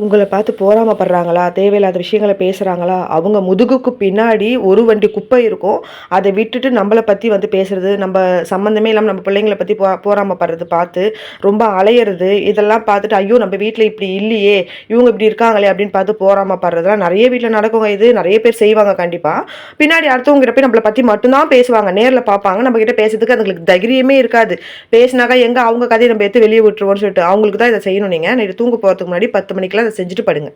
உங்களை பார்த்து பொறாமப்படுறாங்களா? தேவையில்லாத விஷயங்கள பேசுகிறாங்களா அவங்க முதுகுக்கு பின்னாடி ஒரு வண்டி குப்பை இருக்கும். அதை விட்டுட்டு நம்மளை பற்றி வந்து பேசுகிறது நம்ம சம்மந்தமே இல்லாமல் நம்ம பிள்ளைங்கள போ பொ படுறது பார்த்து, ரொம்ப அலையிறது இதெல்லாம் பார்த்துட்டு, "ஐயோ! நம்ம வீட்டில் இப்படி இல்லையே! இவங்க இப்படி இருக்காங்களே!" அப்படின்னு பார்த்து போகாமல் படுறதுலாம் நிறைய வீட்டில் நடக்குங்க இது. நிறைய பேர் செய்வாங்க கண்டிப்பாக பின்னாடி அடுத்தவங்ககிட்ட போய் நம்மள பற்றி மட்டும்தான் பேசுவாங்க. நேரில் பார்ப்பாங்க. நம்மக்கிட்ட பேசுறதுக்கு அதுங்களுக்கு தைரியமே இருக்காது. பேசினாக்கா எங்கே அவங்க கதையை நம்ம எடுத்து வெளியே விட்டுருவோம்னு சொல்லிட்டு, அவங்களுக்கு தான் இதை செய்யணும் நீங்கள் நைட்டு தூங்க போகிறதுக்கு முன்னாடி 10 மணிக்கெல்லாம் செஞ்சுட்டு படுங்க.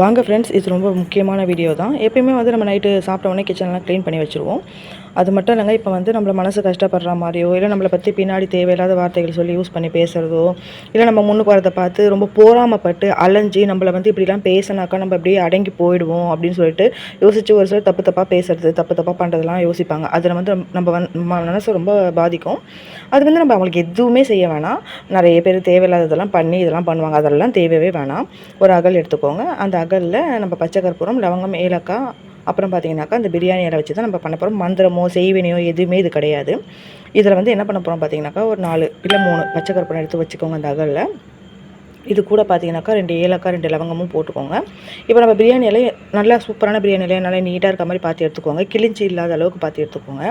வாங்க ஃப்ரெண்ட்ஸ், இது ரொம்ப முக்கியமான வீடியோ தான். எப்பயுமே வந்து நம்ம நைட்டு சாப்பிட்ட உடனே கிச்சன்லாம் க்ளீன் பண்ணி வச்சுருவோம். அது மட்டும் இல்லைங்க இப்போ வந்து நம்மளை மனசு கஷ்டப்படுற மாதிரியோ இல்லை நம்மளை பற்றி பின்னாடி தேவையில்லாத வார்த்தைகள் சொல்லி யூஸ் பண்ணி பேசுறதோ, இல்லை நம்ம முன்னுக்கு போகிறத பார்த்து ரொம்ப போராமப்பட்டு அலைஞ்சி நம்மள வந்து இப்படிலாம் பேசுனாக்கா நம்ம அப்படியே அடங்கி போயிடுவோம் அப்படின்னு சொல்லிட்டு யோசிச்சு ஒரு சிலர் தப்பு தப்பாக பேசுறது, தப்பு தப்பாக பண்ணுறதுலாம் யோசிப்பாங்க. அதில் வந்து நம்ம வந் மனசு ரொம்ப பாதிக்கும். அது வந்து நம்ம அவங்களுக்கு எதுவுமே செய்ய வேணாம். நிறைய பேர் தேவையில்லாததெல்லாம் பண்ணி இதெல்லாம் பண்ணுவாங்க. அதெல்லாம் தேவையே வேணாம். ஒரு அகல் எடுத்துக்கோங்க. அந்த அகல்ல நம்ம பச்சை கற்பூரம், லவங்கம், ஏலக்காய், அப்புறம் பார்த்தீங்கன்னாக்கா, அந்த பிரியாணி இலை வச்சு தான் நம்ம பண்ண போகிறோம் மந்திரமோ, செய்வினையோ எதுவுமே இது கிடையாது. இதில் வந்து என்ன பண்ண போகிறோம் பார்த்தீங்கன்னாக்கா, ஒரு நாலு இல்லை மூணு பச்சை கற்பூரம் எடுத்து வச்சுக்கோங்க அந்த அகல்ல. இது கூட பார்த்தீங்கன்னாக்கா ரெண்டு ஏலக்காய், ரெண்டு லவங்கமும் போட்டுக்கோங்க. இப்போ நம்ம பிரியாணி இலையை நல்லா சூப்பரான பிரியாணி இலையை நல்லா நீட்டாக இருக்க மாதிரி பார்த்து எடுத்துக்கோங்க. கிழிஞ்சி இல்லாத அளவுக்கு பார்த்து எடுத்துக்கோங்க.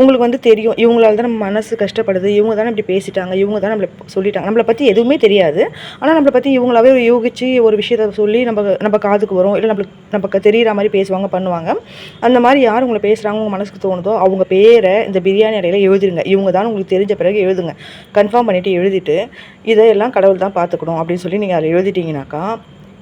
உங்களுக்கு வந்து தெரியும், இவங்களால தான் நம்ம மனசு கஷ்டப்படுது. இவங்க தானே இப்படி பேசிட்டாங்க. இவங்க தான் நம்மள சொல்லிட்டாங்க. நம்மள பற்றி எதுவுமே தெரியாது. ஆனால் நம்மள பற்றி இவங்களாவே யூகிச்சு ஒரு விஷயத்த சொல்லி நம்ம நம்ம காதுக்கு வரும். இல்லை நம்மளுக்கு நமக்கு தெரியிற மாதிரி பேசுவாங்க, பண்ணுவாங்க. அந்த மாதிரி யார் உங்களை பேசுகிறாங்க உங்கள் மனசுக்கு தோணுதோ, அவங்க பேரை இந்த பிரியாணி இடையில எழுதிருங்க. இவங்க தான் உங்களுக்கு தெரிஞ்ச பிறகு எழுதுங்க. கன்ஃபார்ம் பண்ணிவிட்டு எழுதிட்டு, இதையெல்லாம் கடவுள் தான் பார்த்துக்கணும் அப்படின்னு சொல்லி நீங்கள் அதில் எழுதிட்டீங்கனாக்கா,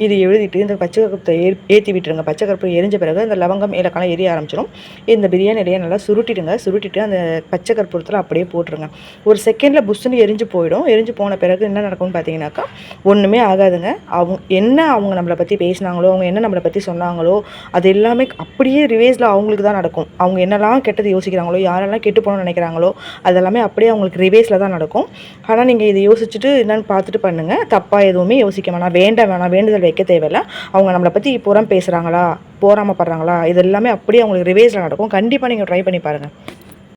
இது எழுதிட்டு இந்த பச்சை கற்பத்தை ஏ ஏற்றி விட்டுருங்க. பச்சை கற்பூரம் எரிஞ்ச பிறகு அந்த லவங்கம், ஏலக்காய்லாம் எரிய ஆரம்பிச்சிடும் இந்த பிரியாணி நல்லா சுருட்டிடுங்க. சுருட்டிட்டு அந்த பச்சை கற்பூரத்தில அப்படியே போட்டுருங்க. ஒரு செகண்டில் புஷ்ஷுன்னு எரிஞ்சு போயிடும். எரிஞ்சு போன பிறகு என்ன நடக்கும்னு பார்த்தீங்கன்னாக்கா, ஒன்றுமே ஆகாதுங்க. அவங்க என்ன அவங்க நம்மளை பற்றி பேசினாங்களோ, அவங்க என்ன நம்மளை பற்றி சொன்னாங்களோ, அது எல்லாமே அப்படியே ரிவேஸில் அவங்களுக்கு தான் நடக்கும். அவங்க என்னெல்லாம் கெட்டது யோசிக்கிறாங்களோ, யாரெல்லாம் கெட்டு போகணும்னு நினைக்கிறாங்களோ அதெல்லாமே அப்படியே அவங்களுக்கு ரிவேஸில் தான் நடக்கும். ஆனால் நீங்கள் இதை யோசிச்சுட்டு என்னென்னு பார்த்துட்டு பண்ணுங்கள் தப்பாக எதுவுமே யோசிக்க வேணாம். வேண்டாம் வேணாம். வேண்டுதல் வைக்க தேவையில்ல. அவங்க நம்மளை பத்தி புறம் பேசுறாங்களா? பொறாமப்படுறாங்களா? இது எல்லாமே அப்படியே அவங்களுக்கு ரிவேஸில் நடக்கும். கண்டிப்பா நீங்க ட்ரை பண்ணி பாருங்க.